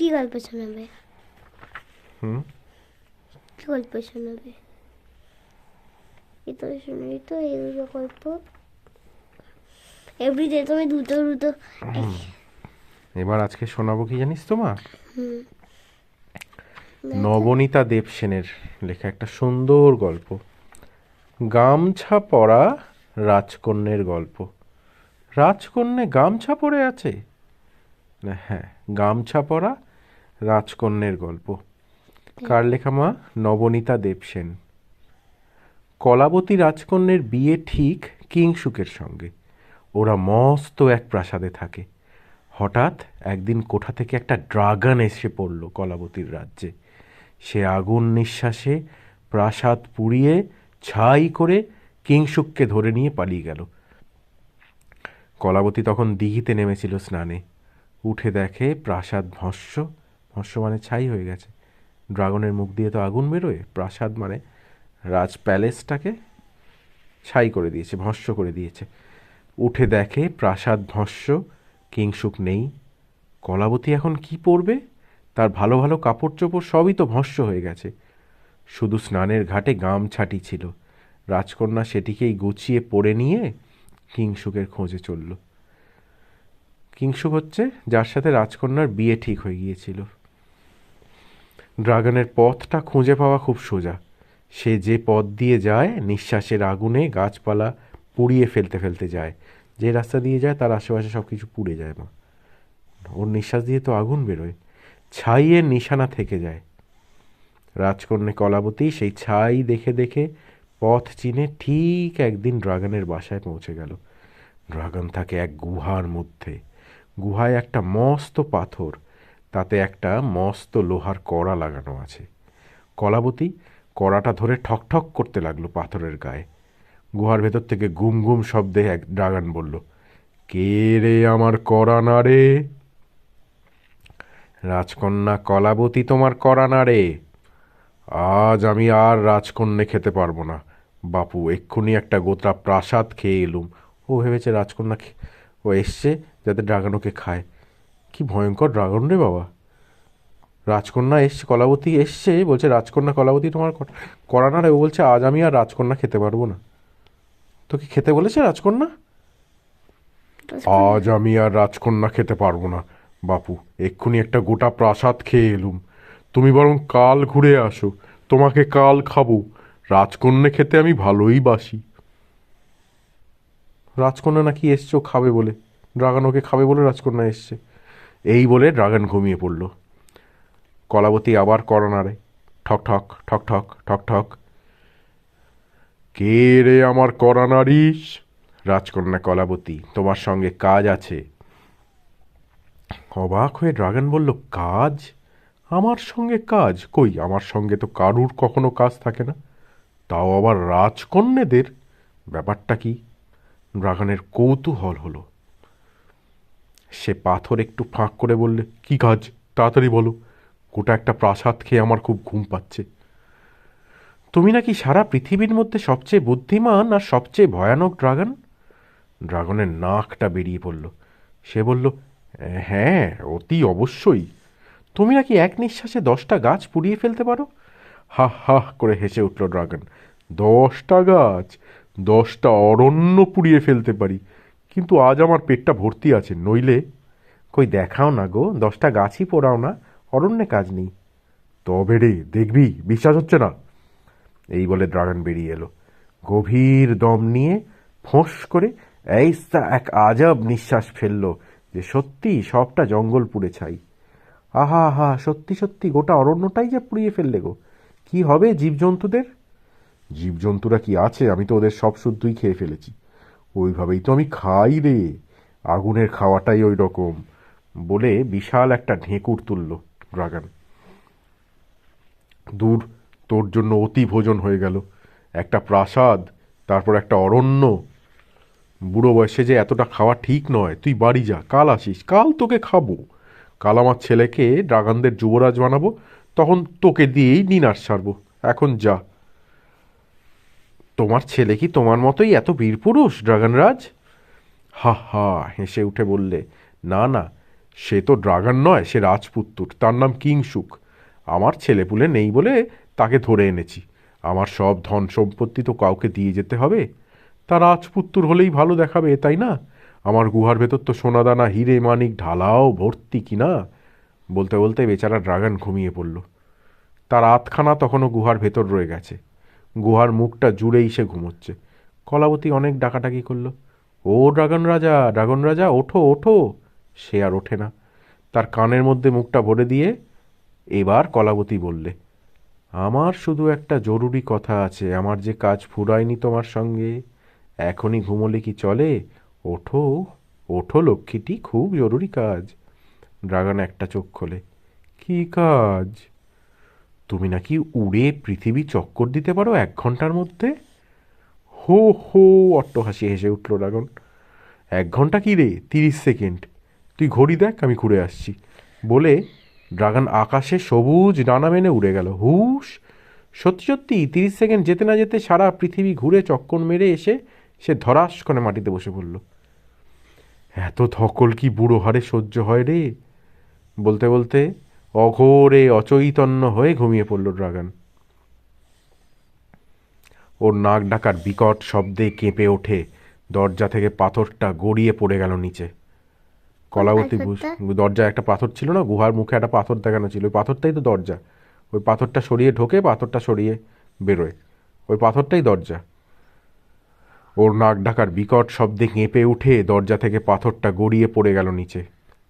কি গল্প শোনাবে? হুম? কি গল্প শোনাবে? এই তো শুনি তো এই দুটো গল্প। এভরিডে তুমি দুটো দুটো এবার আজকে শোনাবো কি জানিস তো মা? হুম। নবনীতা দেবসেনের লেখা একটা সুন্দর গল্প। গামছা পরা রাজকন্যের গল্প। রাজকন্যে গামছা পরে আছে? হ্যাঁ গামছা পরা রাজকন্যের গল্প। কার লেখা মা? নবনীতা দেবসেন কলাবতী রাজকন্যের বিয়ে ঠিক কিংসুকের সঙ্গে। ওরা মস্ত এক প্রাসাদে থাকে। হঠাৎ একদিন কোঠা থেকে একটা ড্রাগন এসে পড়ল কলাবতীর রাজ্যে। সে আগুন নিঃশ্বাসে প্রাসাদ পুড়িয়ে ছাই করে কিংসুককে ধরে নিয়ে পালিয়ে গেল। কলাবতী তখন দিঘিতে নেমেছিল স্নানে। উঠে দেখে প্রাসাদ ভস্য। ভস্য মানে ছাই হয়ে গেছে। ড্রাগনের মুখ দিয়ে তো আগুন বেরোয়, প্রাসাদ মানে রাজ প্যালেসটাকে ছাই করে দিয়েছে ভস্য করে দিয়েছে। উঠে দেখে প্রাসাদ ভস্য কিংসুক নেই। কলাবতী এখন কি পরবে? তার ভালো ভালো কাপড় চোপড় সবই তো ভস্য হয়ে গেছে। শুধু স্নানের ঘাটে গামছাটি ছিল। রাজকন্যা সেটিকেই গুছিয়ে পরে নিয়ে কিংসুকের খোঁজে চলল। কিংসুক হচ্ছে যার সাথে রাজকন্যার বিয়ে ঠিক হয়ে গিয়েছিল। ড্রাগনের পথটা খুঁজে পাওয়া খুব সোজা। সে যে পথ দিয়ে যায়, নিঃশ্বাসের আগুনে গাছপালা পুড়িয়ে ফেলতে ফেলতে যায়। যে রাস্তা দিয়ে যায়, তার আশেপাশে সব কিছু পুড়ে যায় মা। ওর নিঃশ্বাস দিয়ে তো আগুন বেরোয়। ছাইয়ের নিশানা থেকে যায়। রাজকন্যা কলাবতী সেই ছাই দেখে দেখে পথ চিনে ঠিক একদিন ড্রাগনের বাসায় পৌঁছে গেল। ড্রাগন থাকে এক গুহার মধ্যে। গুহায় একটা মস্ত পাথর। তাতে একটা মস্ত লোহার কড়া লাগানো আছে। কলাবতী কড়াটা ধরে ঠকঠক করতে লাগল পাথরের গায়ে। গুহার ভেতর থেকে গুম গুম শব্দে এক ড্রাগন বলল, কে রে আমার কড়া না রে? রাজকন্যা কলাবতী তোমার কড়া না রে? আজ আমি আর রাজকন্যে খেতে পারব না। বাপু, এক্ষুনি একটা গোত্রা প্রাসাদ খেয়ে এলুম। ও ভেবেছে রাজকন্যা ও এসছে যাতে ড্রাগন ওকে খায়। কি ভয়ঙ্কর ড্রাগন রে বাবা। রাজকন্যা এসছে কলাবতী এসছে বলছে রাজকন্যা কলাবতী তোমার করা না রে ও বলছে আজ আমি আর রাজকন্যা খেতে পারব না। তোকে খেতে বলেছে রাজকন্যা? আজ আমি আর রাজকন্যা খেতে পারব না বাপু এক্ষুনি একটা গোটা প্রাসাদ খেয়ে এলুম। তুমি বরং কাল ঘুরে আসো তোমাকে কাল খাব। রাজকন্যা খেতে আমি ভালোই বাসি। রাজকন্যা নাকি এসছে খাবে বলে। ড্রাগন ওকে খাবে বলে রাজকন্যা এসছে। এই বলে ড্রাগন ঘুমিয়ে পড়ল। কলাবতী আবার করোনারে। ঠক ঠক ঠক ঠক ঠক ঠক। কে রে আমার করানারিস রাজকন্যা কলাবতী, তোমার সঙ্গে কাজ আছে। অবাক হয়ে ড্রাগন বলল, কাজ? আমার সঙ্গে কাজ? কই, আমার সঙ্গে তো কারুর কখনো কাজ থাকে না। তাও আবার রাজকন্যাদের? ব্যাপারটা কি? ড্রাগনের কৌতূহল হলো। সে পাথর একটু ফাঁক করে বললে, কি কাজ? তাড়াতাড়ি বলো। গোটা একটা প্রাসাদ খেয়ে আমার খুব ঘুম পাচ্ছে। তুমি নাকি সারা পৃথিবীর মধ্যে সবচেয়ে বুদ্ধিমান আর সবচেয়ে ভয়ানক ড্রাগন? ড্রাগনের নাকটা বেরিয়ে পড়ল। সে বলল হ্যাঁ অতি অবশ্যই। তুমি নাকি এক নিঃশ্বাসে দশটা গাছ পুড়িয়ে ফেলতে পারো? হা হা, করে হেসে উঠল ড্রাগন। দশটা গাছ? দশটা অরণ্য পুড়িয়ে ফেলতে পারি। কিন্তু আজ আমার পেটটা ভর্তি আছে, নইলে? কই দেখাও না গো, দশটা গাছই পোড়াও না, অরণ্যে কাজ নেই। তবে রে, দেখবি, বিশ্বাস হচ্ছে না? এই বলে ড্রাগন বেরিয়ে এলো। গভীর দম নিয়ে ফোঁস করে এইসা এক আজব নিঃশ্বাস ফেলল যে সত্যি সবটা জঙ্গল পুড়ে ছাই। আহা আহা, সত্যি সত্যি, গোটা অরণ্যটাই যে পুড়িয়ে ফেললে গো। কি হবে জীবজন্তুদের? জীবজন্তুরা কি আছে? আমি তো ওদের সব শুদ্ধই খেয়ে ফেলেছি। ওইভাবেই তো আমি খাই রে। আগুনের খাওয়াটাই ওই রকম বলে বিশাল একটা ঢেঁকুর তুলল ড্রাগন। দূর, তোর জন্য অতি ভোজন হয়ে গেল। একটা প্রাসাদ, তারপর একটা অরণ্য। বুড়ো বয়সে যে এতটা খাওয়া ঠিক নয়। তুই বাড়ি যা, কাল আসিস, কাল তোকে খাব। কাল আমার ছেলেকে ড্রাগনদের যুবরাজ বানাবো, তখন তোকে দিয়েই ডিনার সারবো। এখন যা। তোমার ছেলে কি তোমার মতোই এত বীরপুরুষ ড্রাগনরাজ? হা হা, হেসে উঠে বললে, না না, সে তো ড্রাগন নয়, সে রাজপুত্তুর, তার নাম কিংসুক। আমার ছেলেপুলে নেই বলে তাকে ধরে এনেছি। আমার সব ধন সম্পত্তি তো কাউকে দিয়ে যেতে হবে। তা রাজপুত্তুর হলেই ভালো দেখাবে, তাই না? আমার গুহার ভেতর তো সোনাদানা, হিরে, মানিক, ঢালাও, ভর্তি কিনা বলতে বলতে বেচারা ড্রাগন ঘুমিয়ে পড়ল। তার আতখানা তখনও গুহার ভেতর রয়ে গেছে। গুহার মুখটা জুড়েই সে ঘুমোচ্ছে। কলাবতী অনেক ডাকাডাকি করল। ও ড্রাগন রাজা ড্রাগন রাজা, ওঠো ওঠো। সে আর ওঠে না। তার কানের মধ্যে মুখটা ভরে দিয়ে এবার কলাবতী বললে, আমার শুধু একটা জরুরি কথা আছে। আমার যে কাজ ফুরায়নি তোমার সঙ্গে, এখনই ঘুমোলে কি চলে? ওঠো ওঠো লক্ষ্মীটি, খুব জরুরি কাজ। ড্রাগন একটা চোখ খোলে, কী কাজ? তুমি নাকি উড়ে পৃথিবী চক্কর দিতে পারো এক ঘণ্টার মধ্যে? হো হো অট্টহাসি হেসে উঠল ড্রাগন এক ঘণ্টা কি রে? তিরিশ সেকেন্ড। তুই ঘড়ি দেখ, আমি ঘুরে আসছি। বলে ড্রাগন আকাশে সবুজ ডানা মেনে উড়ে গেল। হুশ! সত্যি সত্যি, তিরিশ সেকেন্ড যেতে না যেতে সারা পৃথিবী ঘুরে চক্কর মেরে এসে সে ধরাস করে মাটিতে বসে পড়ল। এত ধকল কি বুড়ো হারে সহ্য হয় রে? বলতে বলতে অঘোরে অচৈতন্য হয়ে ঘুমিয়ে পড়ল ড্রাগন। ওর নাক ডাকার বিকট শব্দে কেঁপে ওঠে। দরজা থেকে পাথরটা গড়িয়ে পড়ে গেল নিচে। কলাবতী বুঝ দরজায় একটা পাথর ছিল না? গুহার মুখে একটা পাথর দেখানো ছিল। ওই পাথরটাই তো দরজা। ওই পাথরটা সরিয়ে ঢোকে পাথরটা সরিয়ে বেরোয়। ওই পাথরটাই দরজা। ওর নাক ডাকার বিকট শব্দে কেঁপে উঠে দরজা থেকে পাথরটা গড়িয়ে পড়ে গেল নিচে।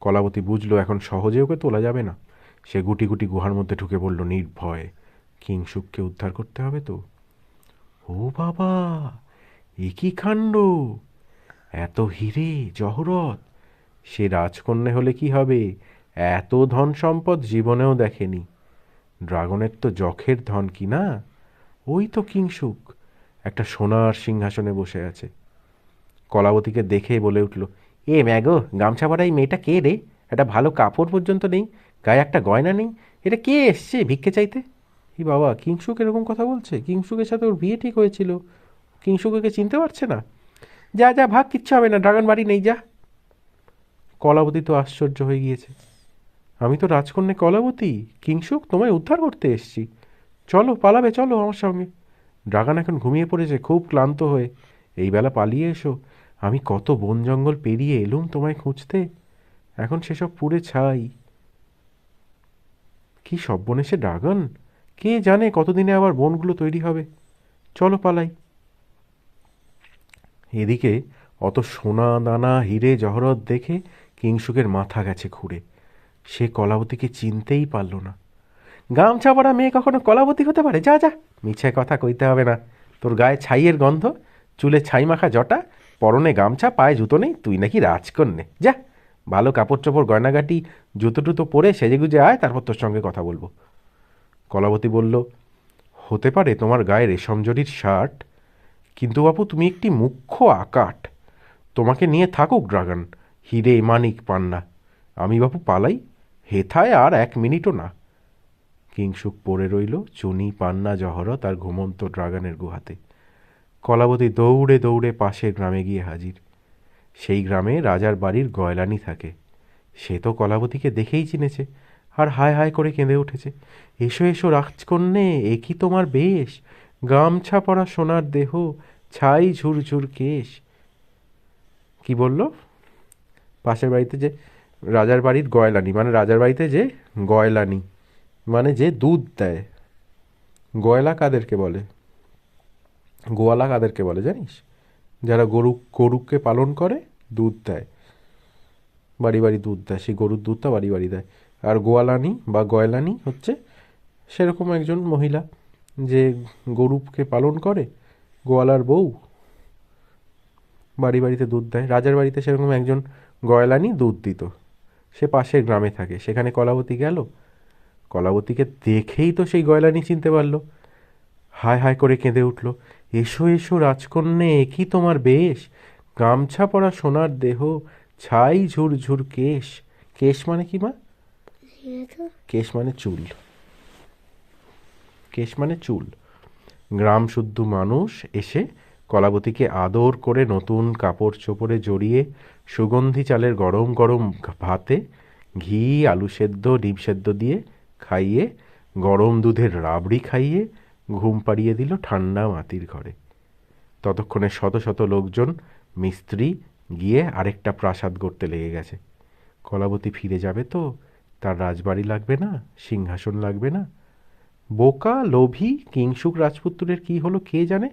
কলাবতী বুঝলো এখন সহজে ওকে তোলা যাবে না। সে গুটি গুটি গুহার মধ্যে ঢুকে পড়ল নির্ভয়ে, কিংসুককে উদ্ধার করতে হবে তো? ও বাবা, এ কি কাণ্ড? এত হিরে, জহরত, সে রাজকন্যা হলে কি হবে? এত ধন সম্পদ জীবনেও দেখেনি। ড্রাগনের তো যখের ধন কি না? ওই তো কিংসুক, একটা সোনার সিংহাসনে বসে আছে। কলাবতীকে দেখে বলে উঠল, এ ম্যাগো, গামছা পরা এই মেয়েটা কে রে? একটা ভালো কাপড় পর্যন্ত নেই। গায়ে একটা গয়না নেই? এটা কে এসছে ভিক্ষে চাইতে? এই বাবা কিংসুক এরকম কথা বলছে? কিংসুকের সাথে ওর বিয়ে ঠিক হয়েছিল। কিংসুকে চিনতে পারছে না? যা যা, ভাগ, কিচ্ছু হবে না, ড্রাগন বাড়ি নেই, যা। কলাবতী তো আশ্চর্য হয়ে গিয়েছে। আমি তো রাজকন্যা কলাবতী কিংসুক তোমায় উদ্ধার করতে এসছি। চলো, পালাবে, চলো আমার সঙ্গে। ড্রাগন এখন ঘুমিয়ে পড়েছে, খুব ক্লান্ত হয়ে। এই বেলা পালিয়ে এসো। আমি কত বন জঙ্গল পেরিয়ে এলুম তোমায় খুঁজতে। এখন সেসব পুড়ে ছাই। কি সব বনেছে ড্রাগন? কে জানে কতদিনে আবার বনগুলো তৈরি হবে? চলো পালাই। এদিকে অত সোনা, দানা, হিরে, জহরত দেখে কিংসুকের মাথা গেছে ঘুরে সে কলাবতীকে চিনতেই পারল না। গামছা পড়া মেয়ে কখনো কলাবতী হতে পারে? যা যা, মিছে কথা কইতে হবে না। তোর গায়ে ছাইয়ের গন্ধ, চুলে ছাই মাখা জটা, পরনে গামছা, পায়ে জুতো নেই, তুই নাকি রাজকন্যে। যা। ভালো কাপড় চোপড় গয়নাগাটি, জুতো টুতো পরে সেজেগুজে আয়, তারপর তোর সঙ্গে কথা বলব। কলাবতী বলল, হতে পারে তোমার গায়ে রেশম জরির শার্ট, কিন্তু বাপু তুমি একটি মুখ্য আকাট। তোমাকে নিয়ে থাকুক ড্রাগন, হিরে মানিক পান্না। আমি বাপু পালাই, হেথায় আর এক মিনিটও না। কিংসুক পড়ে রইল, চুনি, পান্না, জহরত আর ঘুমন্ত ড্রাগনের গুহাতে। কলাবতী দৌড়ে দৌড়ে পাশের গ্রামে গিয়ে হাজির। সেই গ্রামে রাজার বাড়ির গয়লানি থাকে। সে তো কলাবতীকে দেখেই চিনেছে আর হায় হায় করে কেঁদে উঠেছে। এসো এসো রাজকন্যে, এ কি তোমার বেশ? গামছা পরা সোনার দেহ, ছাই ঝুরঝুর কেশ। কি বলল? পাশের বাড়িতে যে রাজার বাড়ির গয়লানি মানে রাজার বাড়িতে যে গয়লানি মানে যে দুধ দেয়। গয়লা কাদেরকে বলে? গোয়ালা কাদেরকে বলে, জানিস? যারা গরু, গরুকে পালন করে, দুধ দেয়। বাড়ি বাড়ি দুধ দেয়। সেই গরুর দুধটা বাড়ি বাড়ি দেয়। আর গোয়ালানি বা গয়লানি হচ্ছে সেরকম একজন মহিলা যে গরুকে পালন করে, গোয়ালার বউ বাড়ি, বাড়িতে দুধ দেয়। রাজার বাড়িতে সেরকম একজন গয়লানি দুধ দিত। সে পাশের গ্রামে থাকে। সেখানে কলাবতী গেল। কলাবতীকে দেখেই তো সেই গয়লানি চিনতে পারল। হায় হায় করে কেঁদে উঠল। এসো এসো রাজকন্যে একই তোমার বেশ? গামছা পরা সোনার দেহ ছাই ঝুরঝুর কেশ। কেশ মানে কি মা? কেশ মানে চুল। কেশ মানে চুল। গ্রাম শুদ্ধ মানুষ এসে কলাবতীকে আদর করে নতুন কাপড় চোপড়ে জড়িয়ে সুগন্ধি চালের গরম গরম ভাতে ঘি আলু সেদ্ধ ডিম সেদ্ধ দিয়ে খাইয়ে গরম দুধের রাবড়ি খাইয়ে ঘুম পাড়িয়ে দিল ঠান্ডা মাতির ঘরে। ততক্ষণে শত শত লোকজন, মিস্ত্রি গিয়ে আরেকটা প্রাসাদ গড়তে লেগে গেছে। কলাবতী ফিরে যাবে তো, তার রাজবাড়ি লাগবে না, সিংহাসন লাগবে না। বোকা, লোভী, কিংসুক রাজপুত্রের কি হলো কে জানে?